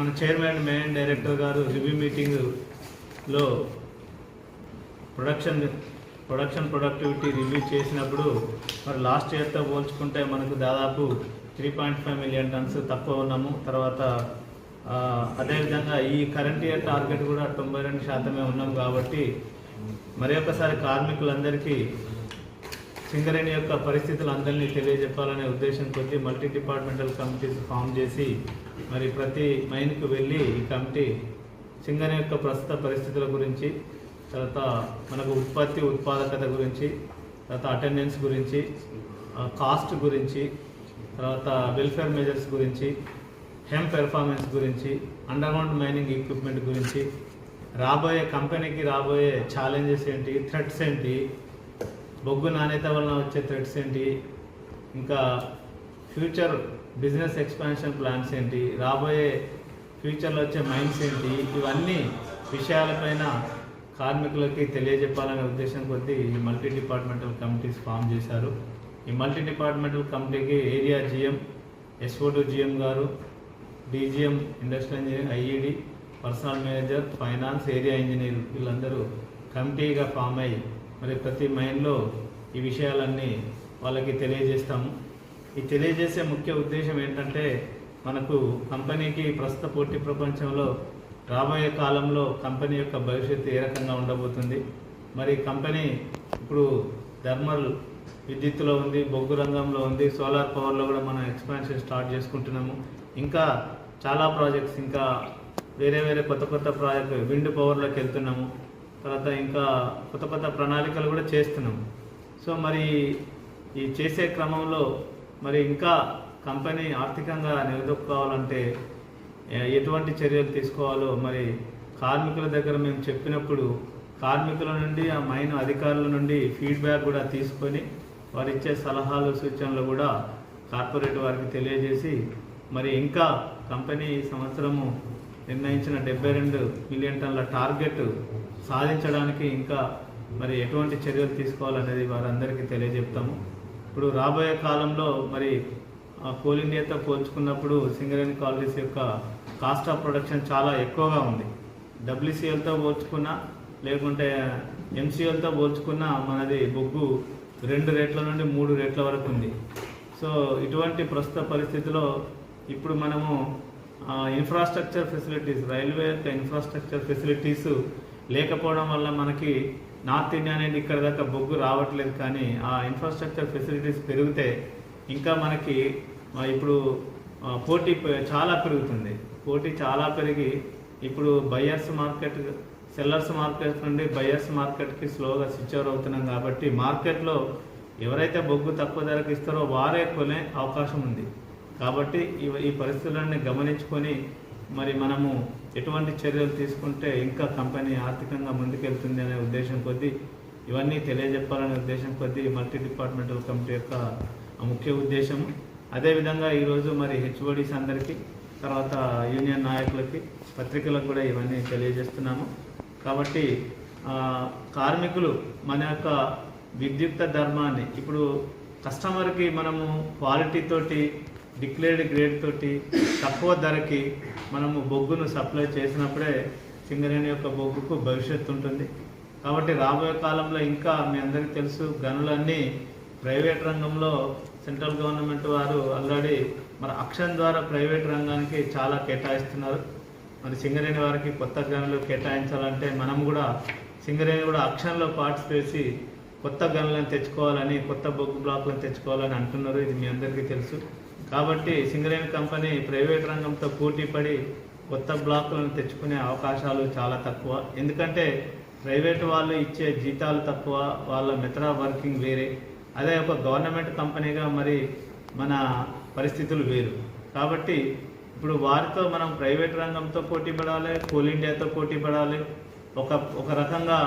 మన chairman main director గారు review మీటింగ్లో ప్రొడక్షన్ ప్రొడక్షన్ ప్రొడక్టివిటీ రివ్యూ చేసినప్పుడు మరి లాస్ట్ ఇయర్తో పోల్చుకుంటే మనకు దాదాపు three point five million tons తక్కువ ఉన్నాము. తర్వాత అదేవిధంగా ఈ కరెంట్ ఇయర్ టార్గెట్ కూడా తొంభై రెండు శాతమే ఉన్నాం కాబట్టి మరి ఒకసారి కార్మికులందరికీ సింగరేణి యొక్క పరిస్థితులు అందరినీ తెలియజెప్పాలనే ఉద్దేశం కొద్దీ మల్టీ డిపార్ట్మెంటల్ కమిటీస్ ఫామ్ చేసి మరి ప్రతి మైన్కు వెళ్ళి ఈ కమిటీ సింగరేణి యొక్క ప్రస్తుత పరిస్థితుల గురించి తర్వాత మనకు ఉత్పత్తి ఉత్పాదకత గురించి తర్వాత అటెండెన్స్ గురించి కాస్ట్ గురించి తర్వాత వెల్ఫేర్ మెజర్స్ గురించి హెమ్ పెర్ఫార్మెన్స్ గురించి అండర్గ్రౌండ్ మైనింగ్ ఎక్విప్మెంట్ గురించి రాబోయే కంపెనీకి రాబోయే ఛాలెంజెస్ ఏంటి థ్రెట్స్ ఏంటి బొగ్గు నాణ్యత వలన వచ్చే థ్రెట్స్ ఏంటి ఇంకా ఫ్యూచర్ బిజినెస్ ఎక్స్పాన్షన్ ప్లాన్స్ ఏంటి రాబోయే ఫ్యూచర్లో వచ్చే మైండ్స్ ఏంటి ఇవన్నీ విషయాలపైన కార్మికులకి తెలియజెప్పాలనే ఉద్దేశం కొద్దీ ఈ మల్టీ డిపార్ట్మెంటల్ కమిటీస్ ఫామ్ చేశారు. ఈ మల్టీ డిపార్ట్మెంటల్ కమిటీకి area GM SO to GM గారు DGM industrial engineering IED personnel manager finance area engineer వీళ్ళందరూ కమిటీగా ఫామ్ అయ్యి మరి ప్రతి మైండ్లో ఈ విషయాలన్నీ వాళ్ళకి తెలియజేస్తాము. ఈ తెలియజేసే ముఖ్య ఉద్దేశం ఏంటంటే మనకు కంపెనీకి ప్రస్తుత పోటీ ప్రపంచంలో రాబోయే కాలంలో కంపెనీ యొక్క భవిష్యత్తు ఏ రకంగా ఉండబోతుంది? మరి కంపెనీ ఇప్పుడు థర్మల్ విద్యుత్తులో ఉంది బొగ్గు రంగంలో ఉంది సోలార్ పవర్లో కూడా మనం ఎక్స్పాన్షన్ స్టార్ట్ చేసుకుంటున్నాము. ఇంకా చాలా ప్రాజెక్ట్స్ ఇంకా వేరే వేరే కొత్త కొత్త ప్రాజెక్ట్ విండ్ పవర్లోకి వెళ్తున్నాము. తర్వాత ఇంకా కొత్త కొత్త ప్రణాళికలు కూడా చేస్తున్నాము. సో మరి ఈ చేసే క్రమంలో మరి ఇంకా కంపెనీ ఆర్థికంగా నిలదొక్కుకోవాలంటే ఎటువంటి చర్యలు తీసుకోవాలో మరి కార్మికుల దగ్గర మేము చెప్పినప్పుడు కార్మికుల నుండి ఆ మైన్ అధికారుల నుండి ఫీడ్బ్యాక్ కూడా తీసుకొని వారు ఇచ్చే సలహాలు సూచనలు కూడా కార్పొరేట్ వారికి తెలియజేసి మరి ఇంకా కంపెనీ ఈ సంవత్సరము నిర్ణయించిన డెబ్బై రెండు మిలియన్ టన్ల టార్గెట్ సాధించడానికి ఇంకా మరి ఎటువంటి చర్యలు తీసుకోవాలనేది వారందరికీ తెలియజెప్తాము. ఇప్పుడు రాబోయే కాలంలో మరి కోల్ ఇండియాతో పోల్చుకున్నప్పుడు సింగరేణి కాలనీస్ యొక్క కాస్ట్ ఆఫ్ ప్రొడక్షన్ చాలా ఎక్కువగా ఉంది. డబ్ల్యూసీఎల్తో పోల్చుకున్నా లేకుంటే ఎంసీఎల్తో పోల్చుకున్నా మనది బొగ్గు రెండు రేట్ల నుండి మూడు రేట్ల వరకు ఉంది. సో ఇటువంటి ప్రస్తుత పరిస్థితిలో ఇప్పుడు మనము ఇన్ఫ్రాస్ట్రక్చర్ ఫెసిలిటీస్ రైల్వే యొక్క ఇన్ఫ్రాస్ట్రక్చర్ ఫెసిలిటీస్ లేకపోవడం వల్ల మనకి నార్త్ ఇండియా అనేది ఇక్కడ దాకా బొగ్గు రావట్లేదు కానీ ఆ ఇన్ఫ్రాస్ట్రక్చర్ ఫెసిలిటీస్ పెరిగితే ఇంకా మనకి ఇప్పుడు పోటీ చాలా పెరుగుతుంది. పోటీ చాలా పెరిగి ఇప్పుడు బయర్స్ మార్కెట్ సెల్లర్స్ మార్కెట్ నుండి బయర్స్ మార్కెట్కి స్లోగా స్విచ్ ఓవర్ అవుతున్నాం కాబట్టి మార్కెట్లో ఎవరైతే బొగ్గు తక్కువ ధరకు ఇస్తారో వారే కొనే అవకాశం ఉంది. కాబట్టి ఈ పరిస్థితులన్నీ గమనించుకొని మరి మనము ఎటువంటి చర్యలు తీసుకుంటే ఇంకా కంపెనీ ఆర్థికంగా ముందుకెళ్తుంది అనే ఉద్దేశం కొద్దీ ఇవన్నీ తెలియజెప్పాలనే ఉద్దేశం కొద్దీ మల్టీ డిపార్ట్మెంటల్ కమిటీ యొక్క ముఖ్య ఉద్దేశము. అదేవిధంగా ఈరోజు మరి హెచ్ఓడిస్ అందరికీ తర్వాత యూనియన్ నాయకులకి పత్రికలకు కూడా ఇవన్నీ తెలియజేస్తున్నాము. కాబట్టి కార్మికులు మన యొక్క విద్యుక్త ధర్మాన్ని ఇప్పుడు కస్టమర్కి మనము క్వాలిటీ తోటి డిక్లేర్డ్ గ్రేడ్ తోటి తక్కువ ధరకి మనము బొగ్గును సప్లై చేసినప్పుడే సింగరేణి యొక్క బొగ్గుకు భవిష్యత్తు ఉంటుంది. కాబట్టి రాబోయే కాలంలో ఇంకా మీ అందరికీ తెలుసు గనులన్నీ ప్రైవేట్ రంగంలో సెంట్రల్ గవర్నమెంట్ వారు ఆల్రెడీ మరి అక్షన్ ద్వారా ప్రైవేట్ రంగానికి చాలా కేటాయిస్తున్నారు. మరి సింగరేణి వారికి కొత్త గనులు కేటాయించాలంటే మనం కూడా సింగరేణి కూడా అక్షన్లో పార్టిసిపేట్ చేసి కొత్త గనులను తెచ్చుకోవాలని కొత్త బొగ్గు బ్లాక్లను తెచ్చుకోవాలని అంటున్నారు. ఇది మీ అందరికీ తెలుసు. కాబట్టి సింగరేణి కంపెనీ ప్రైవేట్ రంగంతో పోటీపడి కొత్త బ్లాకులను తెచ్చుకునే అవకాశాలు చాలా తక్కువ. ఎందుకంటే ప్రైవేట్ వాళ్ళు ఇచ్చే జీతాలు తక్కువ వాళ్ళ మిత్ర వర్కింగ్ వేరే. అదే ఒక గవర్నమెంట్ కంపెనీగా మరి మన పరిస్థితులు వేరు. కాబట్టి ఇప్పుడు వారితో మనం ప్రైవేట్ రంగంతో పోటీ పడాలి కోల్ ఇండియాతో పోటీ పడాలి ఒక ఒక రకంగా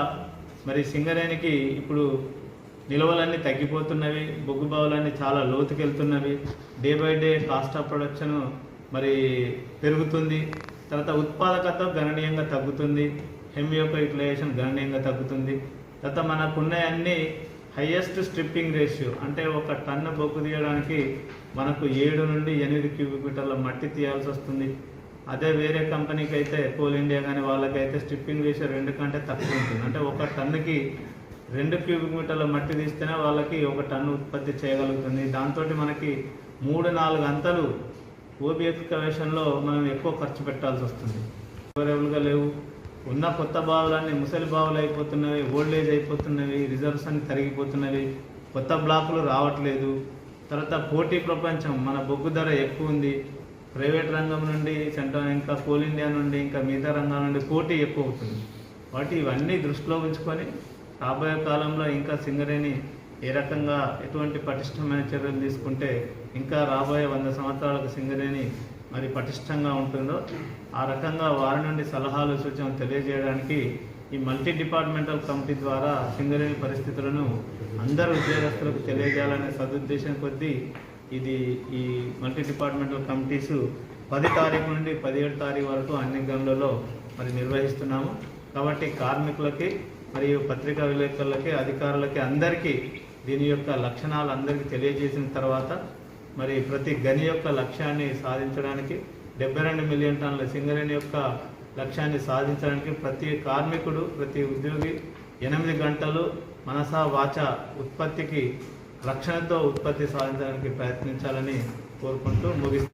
మరి సింగరేణికి ఇప్పుడు నిల్వలన్నీ తగ్గిపోతున్నవి బొగ్గు బావులన్నీ చాలా లోతుకెళ్తున్నవి. Day by day cost of production మరి పెరుగుతుంది. తర్వాత ఉత్పాదకత గణనీయంగా తగ్గుతుంది. హెమ్ యొక్క యూటిలైజేషన్ గణనీయంగా తగ్గుతుంది. తర్వాత మనకున్న అన్ని హయ్యెస్ట్ స్ట్రిప్పింగ్ రేషియో అంటే ఒక టన్ను బొగ్గు తీయడానికి మనకు ఏడు నుండి ఎనిమిది క్యూబిక్ మీటర్ల మట్టి తీయాల్సి వస్తుంది. అదే వేరే కంపెనీకి అయితే కోల్ ఇండియా కానీ వాళ్ళకైతే స్ట్రిప్పింగ్ రేషియో రెండు కంటే తక్కువ ఉంటుంది. అంటే ఒక టన్నుకి రెండు క్యూబిక్ మీటర్ల మట్టి తీస్తేనే వాళ్ళకి ఒక టన్ను ఉత్పత్తి చేయగలుగుతుంది. దాంతో మనకి మూడు నాలుగు అంతలు ఓబీ ఎక్స్కవేషన్లో మనం ఎక్కువ ఖర్చు పెట్టాల్సి వస్తుంది. అవైలబుల్గా లేవు. ఉన్న కొత్త బావులన్నీ ముసలి బావులు అయిపోతున్నవి ఓల్డ్ ఏజ్ అయిపోతున్నవి రిజర్వ్స్ అన్ని తరిగిపోతున్నవి కొత్త బ్లాకులు రావట్లేదు. తర్వాత పోటీ ప్రపంచం మన బొగ్గు ధర ఎక్కువ ఉంది. ప్రైవేట్ రంగం నుండి సెంట్రల్ ఇంకా కోల్ ఇండియా నుండి ఇంకా మిగతా రంగాల నుండి పోటీ ఎక్కువ అవుతుంది. వాటి ఇవన్నీ దృష్టిలో ఉంచుకొని రాబోయే కాలంలో ఇంకా సింగరేణి ఏ రకంగా ఎటువంటి పటిష్టమైన చర్యలు తీసుకుంటే ఇంకా రాబోయే వంద సంవత్సరాలకు సింగరేణి మరి పటిష్టంగా ఉంటుందో ఆ రకంగా వారి నుండి సలహాలు సూచనలు తెలియజేయడానికి ఈ మల్టీ డిపార్ట్మెంటల్ కమిటీ ద్వారా సింగరేణి పరిస్థితులను అందరు ఉద్యోగస్తులకు తెలియజేయాలనే సదుద్దేశం కొద్దీ ఇది ఈ మల్టీ డిపార్ట్మెంటల్ కమిటీస్ పది తారీఖు నుండి పదిహేడు తారీఖు వరకు అన్ని గనులలో మరి నిర్వహిస్తున్నాము. కాబట్టి కార్మికులకి మరియు పత్రికా విలేకరులకి అధికారులకి అందరికీ దీని యొక్క లక్షణాలు అందరికీ తెలియజేసిన తర్వాత మరి ప్రతి గని యొక్క లక్ష్యాన్ని సాధించడానికి డెబ్బై రెండు మిలియన్ టన్నుల సింగరేణి యొక్క లక్ష్యాన్ని సాధించడానికి ప్రతి కార్మికుడు ప్రతి ఉద్యోగి ఎనిమిది గంటలు మనసా వాచ ఉత్పత్తికి రక్షణతో ఉత్పత్తి సాధించడానికి ప్రయత్నించాలని కోరుకుంటూ ముగిస్తాను